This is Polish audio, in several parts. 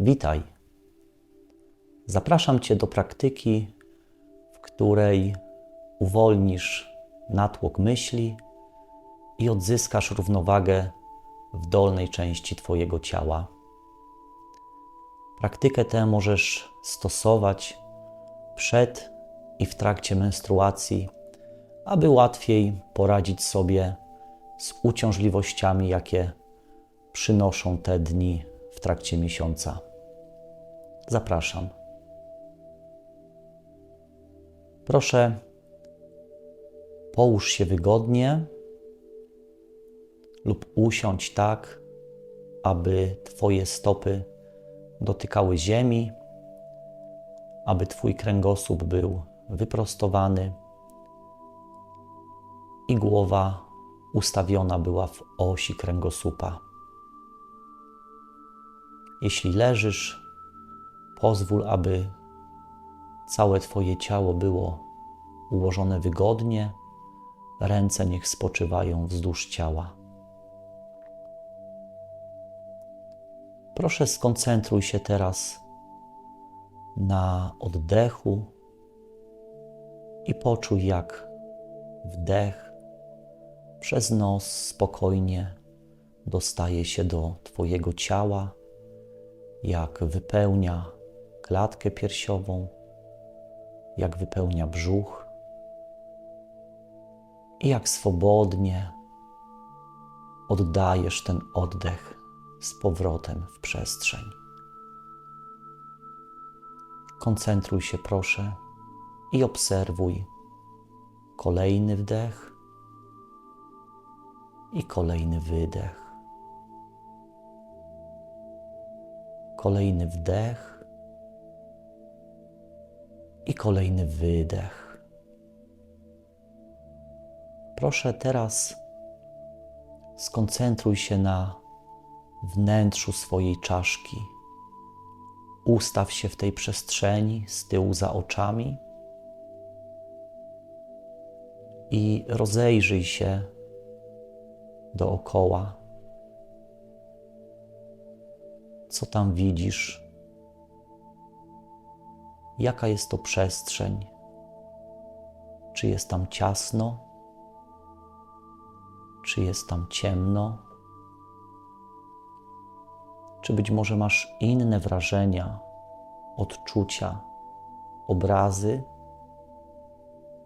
Witaj. Zapraszam Cię do praktyki, w której uwolnisz natłok myśli i odzyskasz równowagę w dolnej części Twojego ciała. Praktykę tę możesz stosować przed i w trakcie menstruacji, aby łatwiej poradzić sobie z uciążliwościami, jakie przynoszą te dni w trakcie miesiąca. Zapraszam. Proszę, połóż się wygodnie lub usiądź tak, aby Twoje stopy dotykały ziemi, aby Twój kręgosłup był wyprostowany i głowa ustawiona była w osi kręgosłupa. Jeśli leżysz, pozwól, aby całe Twoje ciało było ułożone wygodnie, ręce niech spoczywają wzdłuż ciała. Proszę skoncentruj się teraz na oddechu i poczuj, jak wdech przez nos spokojnie dostaje się do Twojego ciała, jak wypełnia klatkę piersiową, jak wypełnia brzuch i jak swobodnie oddajesz ten oddech z powrotem w przestrzeń. Koncentruj się, proszę, i obserwuj kolejny wdech i kolejny wydech. Kolejny wdech i kolejny wydech. Proszę teraz skoncentruj się na wnętrzu swojej czaszki. Ustaw się w tej przestrzeni z tyłu za oczami i rozejrzyj się dookoła. Co tam widzisz? Jaka jest to przestrzeń? Czy jest tam ciasno? Czy jest tam ciemno? Czy być może masz inne wrażenia, odczucia, obrazy,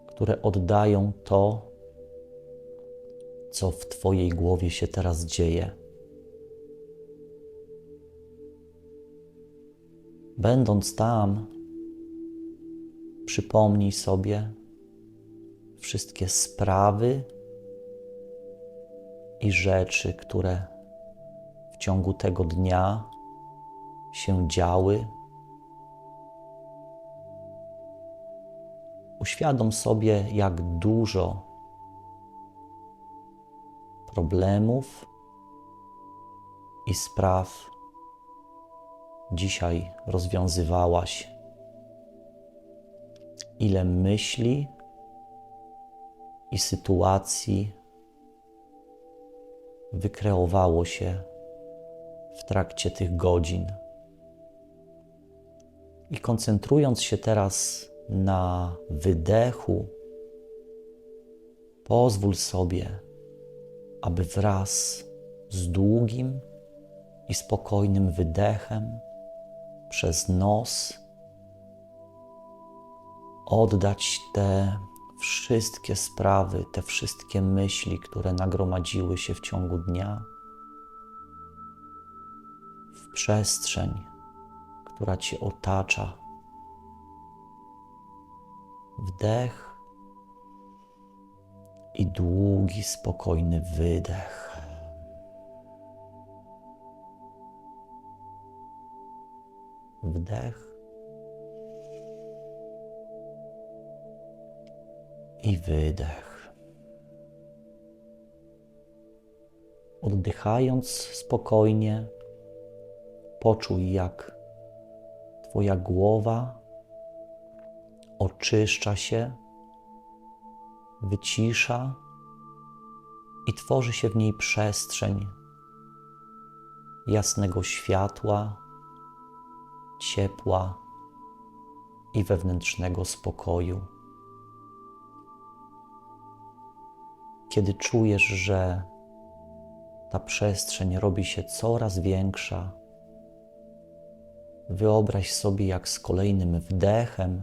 które oddają to, co w Twojej głowie się teraz dzieje? Będąc tam, przypomnij sobie wszystkie sprawy i rzeczy, które ciągu tego dnia się działy. Uświadom sobie, jak dużo problemów i spraw dzisiaj rozwiązywałaś. Ile myśli i sytuacji wykreowało się w trakcie tych godzin. I koncentrując się teraz na wydechu, pozwól sobie, aby wraz z długim i spokojnym wydechem przez nos oddać te wszystkie sprawy, te wszystkie myśli, które nagromadziły się w ciągu dnia przestrzeń, która Cię otacza. Wdech i długi, spokojny wydech. Wdech i wydech. Oddychając spokojnie, Poczuj, jak Twoja głowa oczyszcza się, wycisza i tworzy się w niej przestrzeń jasnego światła, ciepła i wewnętrznego spokoju. Kiedy czujesz, że ta przestrzeń robi się coraz większa, wyobraź sobie, jak z kolejnym wdechem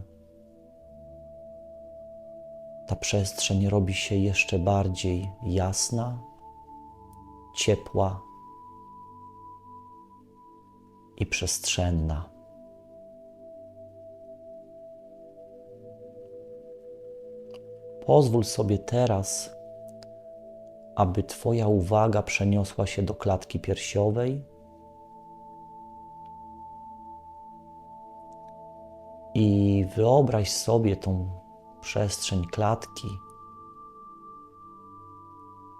ta przestrzeń robi się jeszcze bardziej jasna, ciepła i przestrzenna. Pozwól sobie teraz, aby Twoja uwaga przeniosła się do klatki piersiowej? I wyobraź sobie tą przestrzeń klatki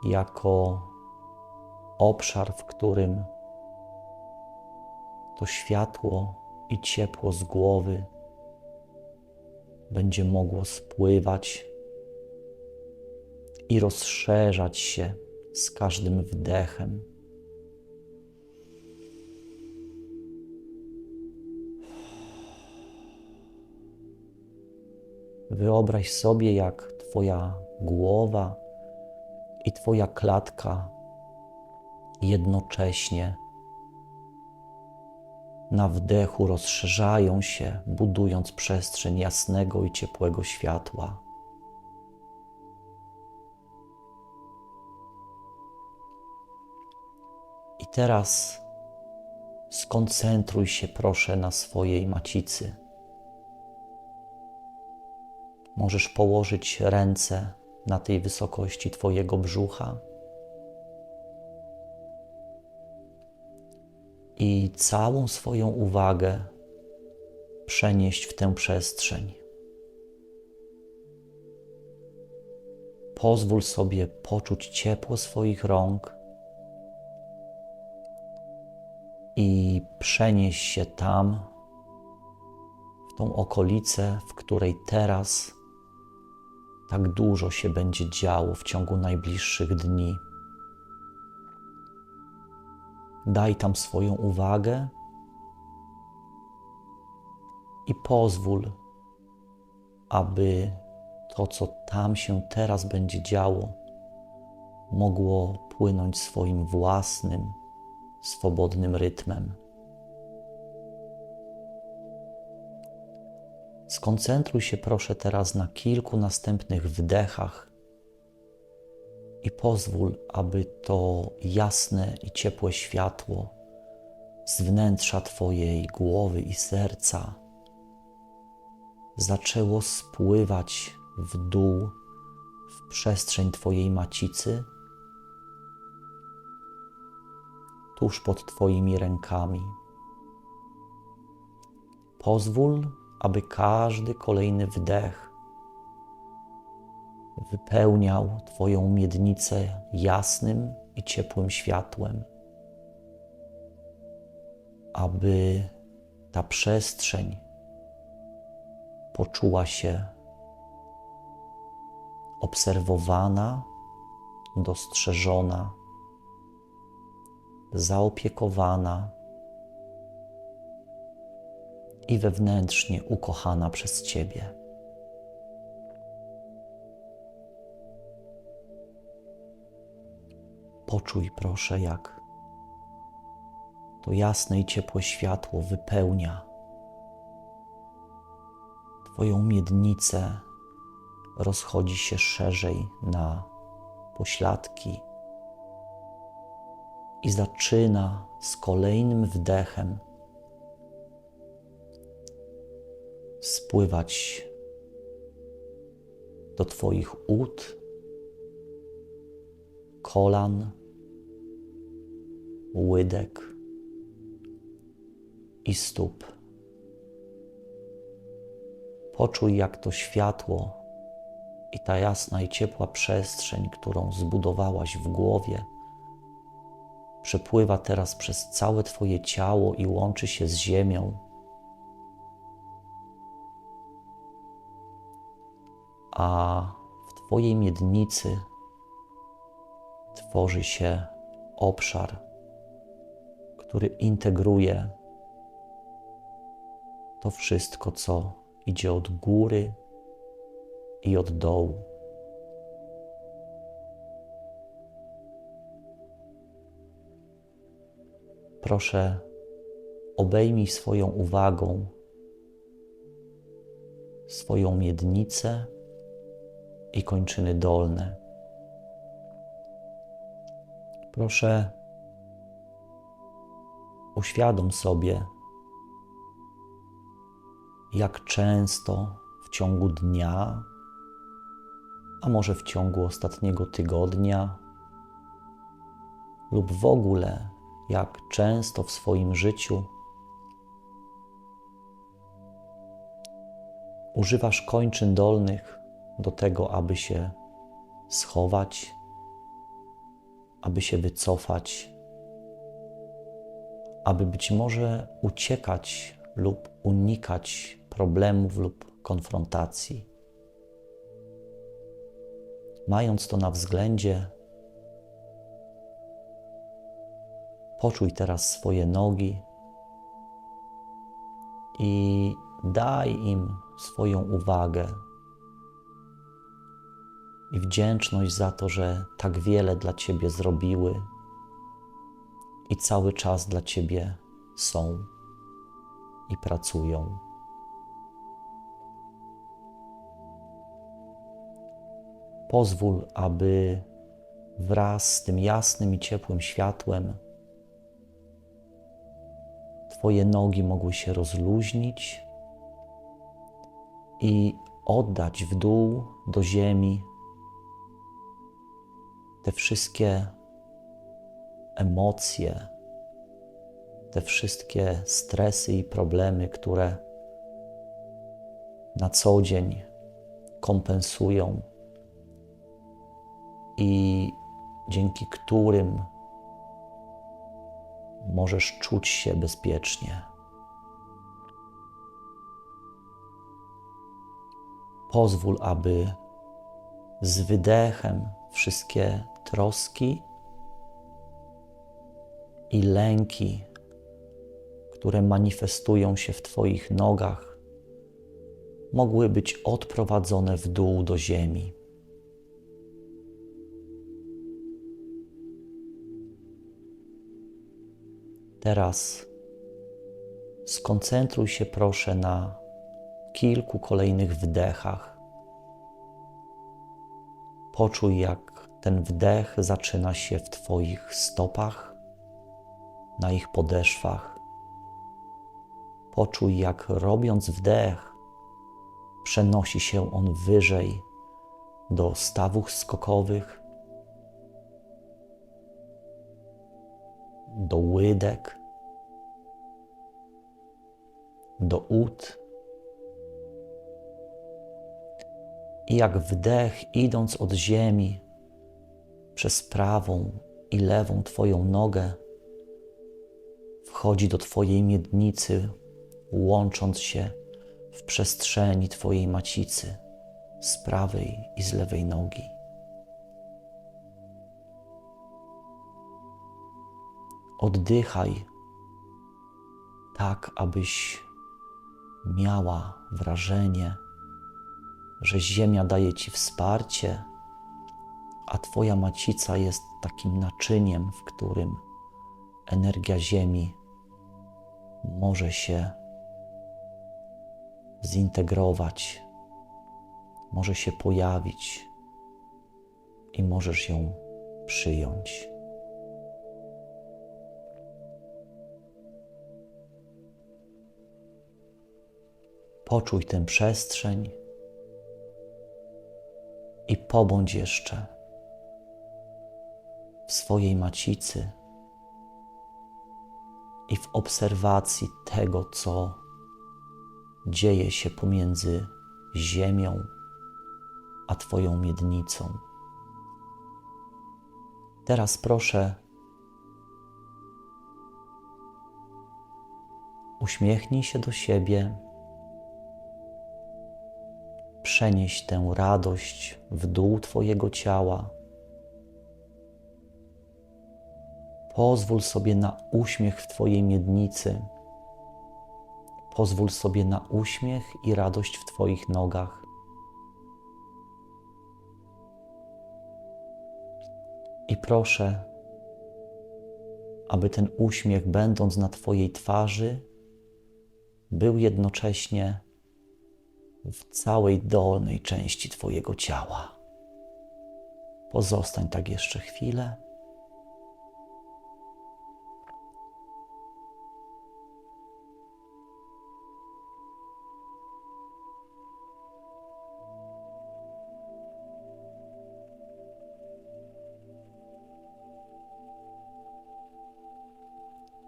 jako obszar, w którym to światło i ciepło z głowy będzie mogło spływać i rozszerzać się z każdym wdechem. Wyobraź sobie, jak Twoja głowa i Twoja klatka jednocześnie na wdechu rozszerzają się, budując przestrzeń jasnego i ciepłego światła. Teraz skoncentruj się, proszę, na swojej macicy. Możesz położyć ręce na tej wysokości Twojego brzucha i całą swoją uwagę przenieść w tę przestrzeń. Pozwól sobie poczuć ciepło swoich rąk przenieś się tam, w tą okolicę, w której teraz tak dużo się będzie działo w ciągu najbliższych dni. Daj tam swoją uwagę i pozwól, aby to, co tam się teraz będzie działo, mogło płynąć swoim własnym, swobodnym rytmem. Skoncentruj się proszę teraz na kilku następnych wdechach i pozwól, aby to jasne i ciepłe światło z wnętrza Twojej głowy i serca zaczęło spływać w dół w przestrzeń Twojej macicy, tuż pod Twoimi rękami. Pozwól, aby każdy kolejny wdech wypełniał Twoją miednicę jasnym i ciepłym światłem, aby ta przestrzeń poczuła się obserwowana, dostrzeżona, zaopiekowana i wewnętrznie ukochana przez Ciebie. Poczuj proszę, jak to jasne i ciepłe światło wypełnia Twoją miednicę, rozchodzi się szerzej na pośladki i zaczyna z kolejnym wdechem spływać do Twoich ud, kolan, łydek i stóp. Poczuj, jak to światło i ta jasna i ciepła przestrzeń, którą zbudowałaś w głowie, przepływa teraz przez całe Twoje ciało i łączy się z ziemią a w Twojej miednicy tworzy się obszar, który integruje to wszystko, co idzie od góry i od dołu. Proszę, obejmij swoją uwagą swoją miednicę i kończyny dolne. Proszę, uświadom sobie, jak często w ciągu dnia, a może w ciągu ostatniego tygodnia, lub w ogóle jak często w swoim życiu używasz kończyn dolnych do tego, aby się schować, aby się wycofać, aby być może uciekać lub unikać problemów lub konfrontacji. Mając to na względzie, poczuj teraz swoje nogi i daj im swoją uwagę i wdzięczność za to, że tak wiele dla Ciebie zrobiły i cały czas dla Ciebie są i pracują. Pozwól, aby wraz z tym jasnym i ciepłym światłem Twoje nogi mogły się rozluźnić i oddać w dół do ziemi te wszystkie emocje, te wszystkie stresy i problemy, które na co dzień kompensują i dzięki którym możesz czuć się bezpiecznie. Pozwól, aby z wydechem wszystkie troski i lęki, które manifestują się w Twoich nogach, mogły być odprowadzone w dół do ziemi. Teraz skoncentruj się proszę na kilku kolejnych wdechach. Poczuj, jak ten wdech zaczyna się w Twoich stopach, na ich podeszwach. Poczuj, jak robiąc wdech, przenosi się on wyżej do stawów skokowych, do łydek, do ud. I jak wdech, idąc od ziemi przez prawą i lewą Twoją nogę, wchodzi do Twojej miednicy, łącząc się w przestrzeni Twojej macicy z prawej i z lewej nogi. Oddychaj tak, abyś miała wrażenie, że Ziemia daje Ci wsparcie, a Twoja macica jest takim naczyniem, w którym energia Ziemi może się zintegrować, może się pojawić i możesz ją przyjąć. Poczuj tę przestrzeń i pobądź jeszcze w swojej macicy i w obserwacji tego, co dzieje się pomiędzy Ziemią a Twoją miednicą. Teraz proszę, uśmiechnij się do siebie przenieść tę radość w dół Twojego ciała. Pozwól sobie na uśmiech w Twojej miednicy. pozwól sobie na uśmiech i radość w Twoich nogach. I proszę, aby ten uśmiech, będąc na Twojej twarzy, był jednocześnie w całej dolnej części Twojego ciała. Pozostań tak jeszcze chwilę.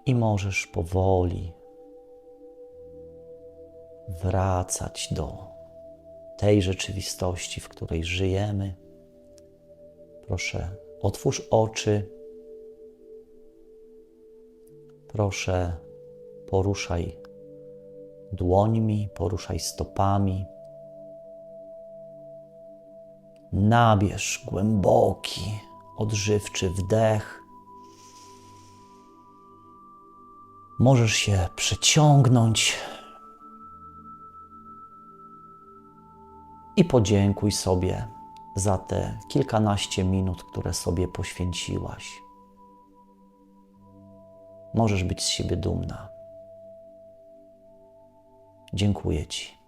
I możesz powoli wracać do tej rzeczywistości, w której żyjemy. Proszę, otwórz oczy. Proszę, poruszaj dłońmi, poruszaj stopami. Nabierz głęboki, odżywczy wdech. Możesz się przeciągnąć i podziękuj sobie za te kilkanaście minut, które sobie poświęciłaś. Możesz być z siebie dumna. Dziękuję Ci.